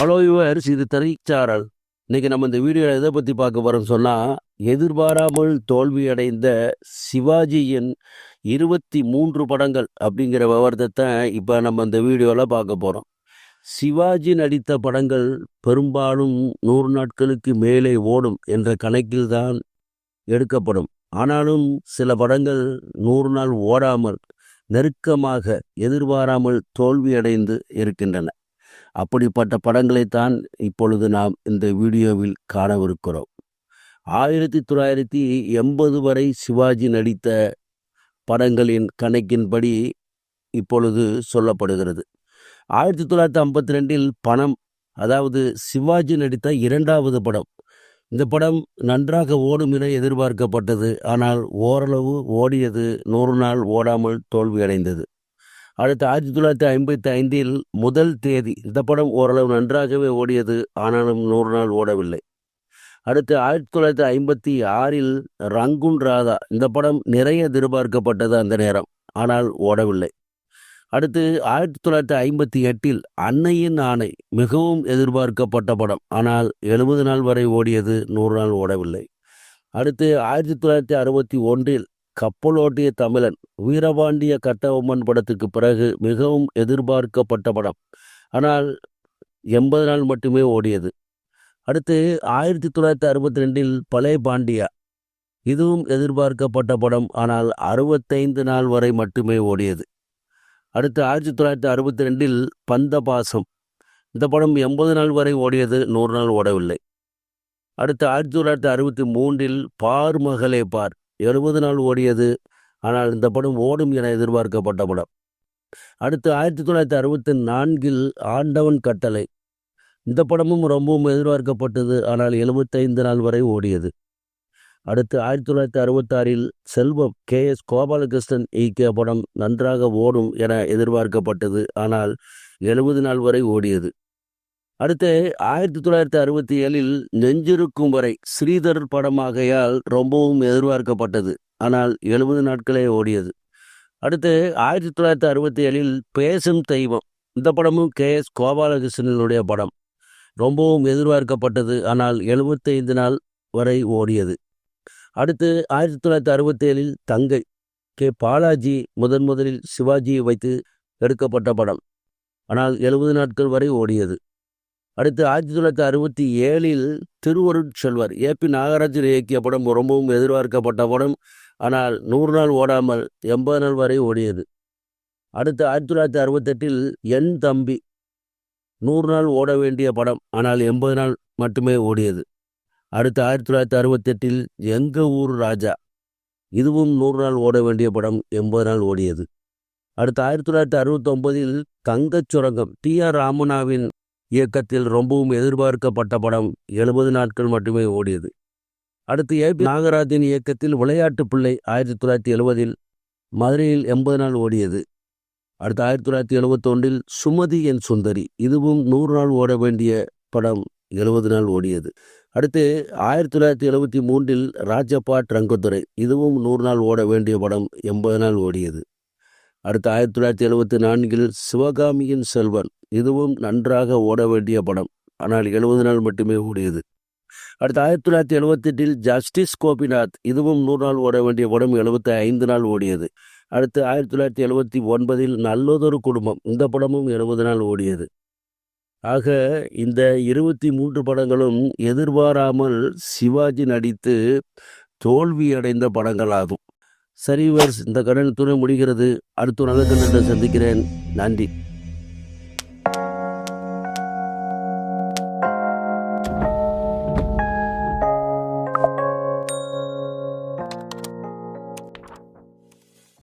Hello your இது திரைச்சாரல் இன்னைக்கு நம்ம இந்த வீடியோவில் எதை பற்றி பார்க்க போகிறோம்னு சொன்னால் எதிர்பாராமல் தோல்வியடைந்த சிவாஜியின் இருபத்தி மூன்று படங்கள் அப்படிங்கிற விவரத்தை இப்போ நம்ம இந்த வீடியோவில் பார்க்க போகிறோம் சிவாஜி நடித்த படங்கள் பெரும்பாலும் நூறு நாட்களுக்கு மேலே ஓடும் என்ற கணக்கில் தான் எடுக்கப்படும். ஆனாலும் சில படங்கள் நூறு நாள் ஓடாமல் நெருக்கமாக எதிர்பாராமல் தோல்வியடைந்து இருக்கின்றன. அப்படிப்பட்ட படங்களைத்தான் இப்பொழுது நாம் இந்த வீடியோவில் காணவிருக்கிறோம். ஆயிரத்தி தொள்ளாயிரத்தி எண்பது வரை சிவாஜி நடித்த படங்களின் கணக்கின்படி இப்பொழுது சொல்லப்படுகிறது. ஆயிரத்தி தொள்ளாயிரத்தி ஐம்பத்தி ரெண்டில் பணம் அதாவது சிவாஜி நடித்த இரண்டாவது படம். இந்த படம் நன்றாக ஓடும் என எதிர்பார்க்கப்பட்டது. ஆனால் ஓரளவு ஓடியது நூறு நாள் ஓடாமல் தோல்வியடைந்தது. அடுத்து ஆயிரத்தி தொள்ளாயிரத்தி ஐம்பத்தி ஐந்தில் முதல் தேதி இந்த படம் ஓரளவு நன்றாகவே ஓடியது ஆனாலும் நூறு நாள் ஓடவில்லை. அடுத்து ஆயிரத்தி தொள்ளாயிரத்தி ஐம்பத்தி ஆறில் ரங்குன் ராதா இந்த படம் நிறைய எதிர்பார்க்கப்பட்டது அந்த நேரம் ஆனால் ஓடவில்லை. அடுத்து ஆயிரத்தி தொள்ளாயிரத்தி ஐம்பத்தி எட்டில் அன்னையின் ஆணை மிகவும் எதிர்பார்க்கப்பட்ட படம் ஆனால் எழுபது நாள் வரை ஓடியது நூறு நாள் ஓடவில்லை. அடுத்து ஆயிரத்தி தொள்ளாயிரத்தி அறுபத்தி ஒன்றில் கப்பலோட்டிய தமிழன் வீரபாண்டிய கட்டபொம்மன் படத்துக்கு பிறகு மிகவும் எதிர்பார்க்கப்பட்ட படம். ஆனால் எண்பது நாள் மட்டுமே ஓடியது. அடுத்து ஆயிரத்தி தொள்ளாயிரத்தி அறுபத்தி ரெண்டில் பழைய பாண்டியா. இதுவும் எதிர்பார்க்கப்பட்ட படம் ஆனால் அறுபத்தைந்து நாள் வரை மட்டுமே ஓடியது. அடுத்து ஆயிரத்தி தொள்ளாயிரத்தி அறுபத்தி ரெண்டில் பந்தபாசம். இந்த படம் எண்பது நாள் வரை ஓடியது நூறு நாள் ஓடவில்லை. அடுத்து ஆயிரத்தி தொள்ளாயிரத்தி அறுபத்தி மூன்றில் பார் மகளே பார். எழுபது நாள் ஓடியது. ஆனால் இந்த படம் ஓடும் என எதிர்பார்க்கப்பட்ட படம். அடுத்து ஆயிரத்தி தொள்ளாயிரத்தி அறுபத்தி நான்கில் ஆண்டவன் கட்டளை. இந்த படமும் ரொம்பவும் எதிர்பார்க்கப்பட்டது. ஆனால் எழுபத்தைந்து நாள் வரை ஓடியது. அடுத்து ஆயிரத்தி தொள்ளாயிரத்தி அறுபத்தாறில் செல்வம் கே. எஸ். கோபாலகிருஷ்ணன் இயக்கிய படம் நன்றாக ஓடும் என எதிர்பார்க்கப்பட்டது. ஆனால் எழுபது நாள் வரை ஓடியது. அடுத்து ஆயிரத்தி தொள்ளாயிரத்தி அறுபத்தி ஏழில் நெஞ்சிருக்கும் வரை ஸ்ரீதர் படமாகையால் ரொம்பவும் எதிர்பார்க்கப்பட்டது. ஆனால் எழுபது நாட்களே ஓடியது. அடுத்து ஆயிரத்தி தொள்ளாயிரத்தி அறுபத்தி ஏழில் பேசும் தெய்வம். இந்த படமும் கே. எஸ். கோபாலகிருஷ்ணனுடைய படம். ரொம்பவும் எதிர்பார்க்கப்பட்டது. ஆனால் எழுபத்தைந்து நாள் வரை ஓடியது. அடுத்து ஆயிரத்தி தொள்ளாயிரத்தி அறுபத்தி ஏழில் தங்கை கே. பாலாஜி முதன் முதலில் சிவாஜியை வைத்து எடுக்கப்பட்ட படம். ஆனால் எழுபது நாட்கள் வரை ஓடியது. அடுத்து ஆயிரத்தி தொள்ளாயிரத்தி அறுபத்தி ஏழில் திருவருட்செல்வர் ஏ பி நாகராஜன் இயக்கிய படம் ரொம்பவும் எதிர்பார்க்கப்பட்ட படம். ஆனால் நூறு நாள் ஓடாமல் எண்பது நாள் வரை ஓடியது. அடுத்து ஆயிரத்தி தொள்ளாயிரத்தி அறுபத்தெட்டில் என் தம்பி நூறு நாள் ஓட வேண்டிய படம் ஆனால் எண்பது நாள் மட்டுமே ஓடியது. அடுத்து ஆயிரத்தி தொள்ளாயிரத்தி அறுபத்தெட்டில் எங்க ஊர் ராஜா இதுவும் நூறு நாள் ஓட வேண்டிய படம் எண்பது நாள் ஓடியது. அடுத்து ஆயிரத்தி தொள்ளாயிரத்தி அறுபத்தொம்பதில் தங்கச் சுரங்கம் டி ஆர் ராமனாவின் இயக்கத்தில் ரொம்பவும் எதிர்பார்க்கப்பட்ட படம் எழுபது நாட்கள் மட்டுமே ஓடியது. அடுத்து ஏ பி நாகராஜன் இயக்கத்தில் விளையாட்டு பிள்ளை ஆயிரத்தி தொள்ளாயிரத்தி எழுபதில் மதுரையில் எண்பது நாள் ஓடியது. அடுத்து ஆயிரத்தி தொள்ளாயிரத்தி எழுபத்தொன்றில் சுமதி என் சுந்தரி இதுவும் நூறு நாள் ஓட வேண்டிய படம் எழுபது நாள் ஓடியது. அடுத்து ஆயிரத்தி தொள்ளாயிரத்தி எழுபத்தி மூன்றில் ராஜபாட் ரங்கத்துறை இதுவும் நூறு நாள் ஓட வேண்டிய படம் எண்பது நாள் ஓடியது. அடுத்து ஆயிரத்தி தொள்ளாயிரத்தி எழுபத்தி நான்கில் சிவகாமியின் செல்வன் இதுவும் நன்றாக ஓட வேண்டிய படம். ஆனால் எழுபது நாள் மட்டுமே ஓடியது. அடுத்து ஆயிரத்தி தொள்ளாயிரத்தி எழுபத்தெட்டில் ஜஸ்டிஸ் கோபிநாத் இதுவும் நூறு நாள் ஓட வேண்டிய படம் எழுபத்தி ஐந்து நாள் ஓடியது. அடுத்து ஆயிரத்தி தொள்ளாயிரத்தி எழுபத்தி ஒன்பதில் நல்லதொரு குடும்பம் இந்த படமும் எழுபது நாள் ஓடியது. ஆக இந்த இருபத்தி மூன்று படங்களும் எதிர்பாராமல் சிவாஜி நடித்து தோல்வியடைந்த படங்களாகும். சரி வர்ஸ் இந்த கடன் துணை முடிகிறது. அடுத்த நல்ல கண்டத்தை சந்திக்கிறேன். நன்றி.